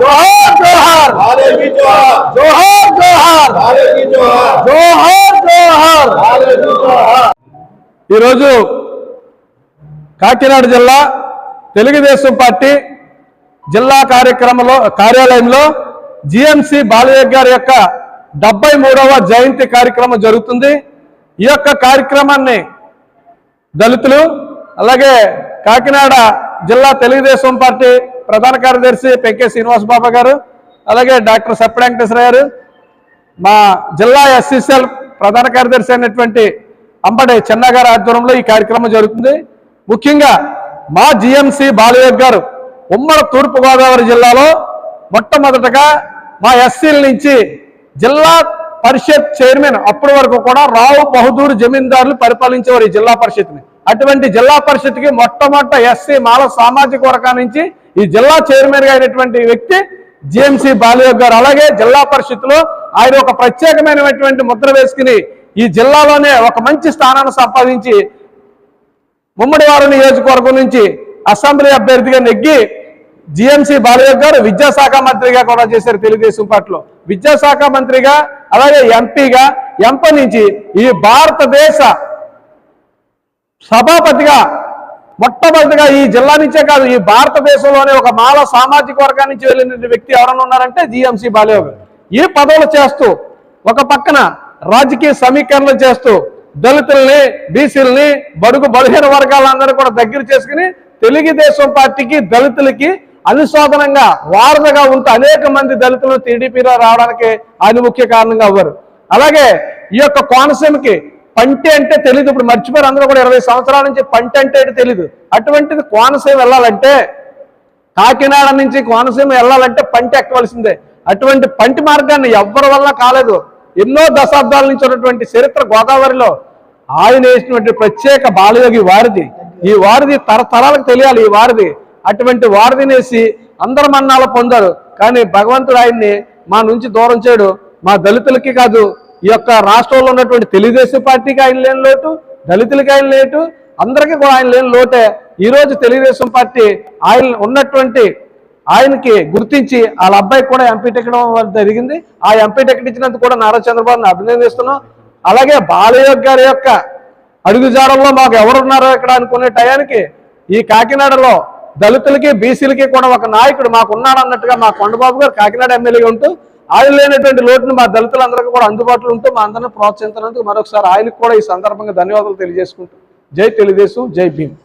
జోహార్ జోహార్ भारत की जोहार జోహార్ జోహార్ भारत की जोहार జోహార్ జోహార్ भारत की जोहार ఈరోజు కాకినాడ జిల్లా తెలుగుదేశం పార్టీ జిల్లా కార్యక్రమంలో కార్యాలయంలో జిఎంసి బాలయ్య గారి యొక్క డెబ్బై మూడవ జయంతి కార్యక్రమం జరుగుతుంది ఈ యొక్క కార్యక్రమాన్ని దళితులు అలాగే కాకినాడ జిల్లా తెలుగుదేశం పార్టీ ప్రధాన కార్యదర్శి పెంకే శ్రీనివాస్ బాబా గారు అలాగే డాక్టర్ సప్ప వెంకటేశ్వర గారు మా జిల్లా ఎస్సీసీఎల్ ప్రధాన కార్యదర్శి అయినటువంటి అంబడి చెన్న గారి ఆధ్వర్యంలో ఈ కార్యక్రమం జరుగుతుంది. ముఖ్యంగా మా జిఎంసి బాలయ్య గారు ఉమ్మడి తూర్పుగోదావరి జిల్లాలో మొట్టమొదటగా మా ఎస్సీల నుంచి జిల్లా పరిషత్ చైర్మన్ అప్పటి వరకు కూడా రావు బహదూర్ జమీందారులు పరిపాలించేవారు ఈ జిల్లా పరిషత్ని అటువంటి జిల్లా పరిషత్కి మొట్టమొదట ఎస్సీ మాల సామాజిక వర్గం నుంచి ఈ జిల్లా చైర్మన్గా అయినటువంటి వ్యక్తి జిఎంసి బాలయోగ్ గారు. అలాగే జిల్లా పరిషత్లో ఆయన ఒక ప్రత్యేకమైనటువంటి ముద్ర వేసుకుని ఈ జిల్లాలోనే ఒక మంచి స్థానాన్ని సంపాదించి ముమ్మడివారు నియోజకవర్గం నుంచి అసెంబ్లీ అభ్యర్థిగా నెగ్గి జిఎంసి బాలయోగ్ గారు విద్యాశాఖ మంత్రిగా కూడా చేశారు తెలుగుదేశం పార్టీలో. విద్యాశాఖ మంత్రిగా అలాగే ఎంపీగా ఎంపీ నుంచి ఈ భారతదేశ సభాపతిగా మొట్టమొదటిగా ఈ జిల్లా నుంచే కాదు ఈ భారతదేశంలోనే ఒక మాల సామాజిక వర్గాన్ని నుంచి వెళ్ళిన వ్యక్తి ఎవరైనా ఉన్నారంటే జిఎంసి బాలయ్య ఈ పదవులు చేస్తూ ఒక పక్కన రాజకీయ సమీకరణలు చేస్తూ దళితుల్ని బీసీలని బడుగు బలహీన వర్గాలందరూ కూడా దగ్గర చేసుకుని తెలుగుదేశం పార్టీకి దళితులకి అనుశోధనంగా వారధగా ఉంటూ అనేక మంది దళితులు టీడీపీలో రావడానికి ఆయన ముఖ్య కారణంగా అవ్వరు. అలాగే ఈ యొక్క కోనసీమకి పంటి అంటే తెలియదు ఇప్పుడు మర్చిపోయారు అందరూ కూడా ఇరవై సంవత్సరాల నుంచి పంటి అంటే తెలియదు అటువంటిది కోనసీమ వెళ్ళాలంటే కాకినాడ నుంచి కోనసీమ వెళ్ళాలంటే పంటి ఎక్కవలసిందే. అటువంటి పంటి మార్గాన్ని ఎవ్వరి వల్ల కాలేదు. ఎన్నో దశాబ్దాల నుంచి ఉన్నటువంటి చరిత్ర గోదావరిలో ఆయన వేసినటువంటి ప్రత్యేక బాలయోగి వారిది. ఈ వారిది తరతరాలకు తెలియాలి ఈ వారిది. అటువంటి వారిదినేసి అందరు మన్నాలు పొందారు. కానీ భగవంతుడు ఆయన్ని మా నుంచి దూరం చేయడు. మా దళితులకి కాదు ఈ యొక్క రాష్ట్రంలో ఉన్నటువంటి తెలుగుదేశం పార్టీకి ఆయన లేని లోటు దళితులకి ఆయన లేటు అందరికీ కూడా ఆయన లేని లోటే ఈరోజు తెలుగుదేశం పార్టీ ఆయన ఉన్నటువంటి ఆయనకి గుర్తించి వాళ్ళ అబ్బాయికి కూడా ఎంపీ టికెట్ జరిగింది. ఆ ఎంపీ టికెట్ ఇచ్చినందుకు కూడా నారా చంద్రబాబుని అభినందిస్తున్నాం. అలాగే బాలయోగ్ గారి యొక్క అడుగుజాడల్లో మాకు ఎవరున్నారో ఇక్కడ అనుకునే టయానికి ఈ కాకినాడలో దళితులకి బీసీలకి కూడా ఒక నాయకుడు మాకు ఉన్నాడు అన్నట్టుగా మా కొండబాబు గారు కాకినాడ ఎమ్మెల్యేగా ఉంటూ ఆయన లేనటువంటి లోటును మా దళితులందరికీ కూడా అందుబాటులో ఉంటూ మా అందరిని ప్రోత్సహించినందుకు మరొకసారి ఆయనకు కూడా ఈ సందర్భంగా ధన్యవాదాలు తెలియజేసుకుంటూ. జై తెలుగుదేశం జై భీమ్.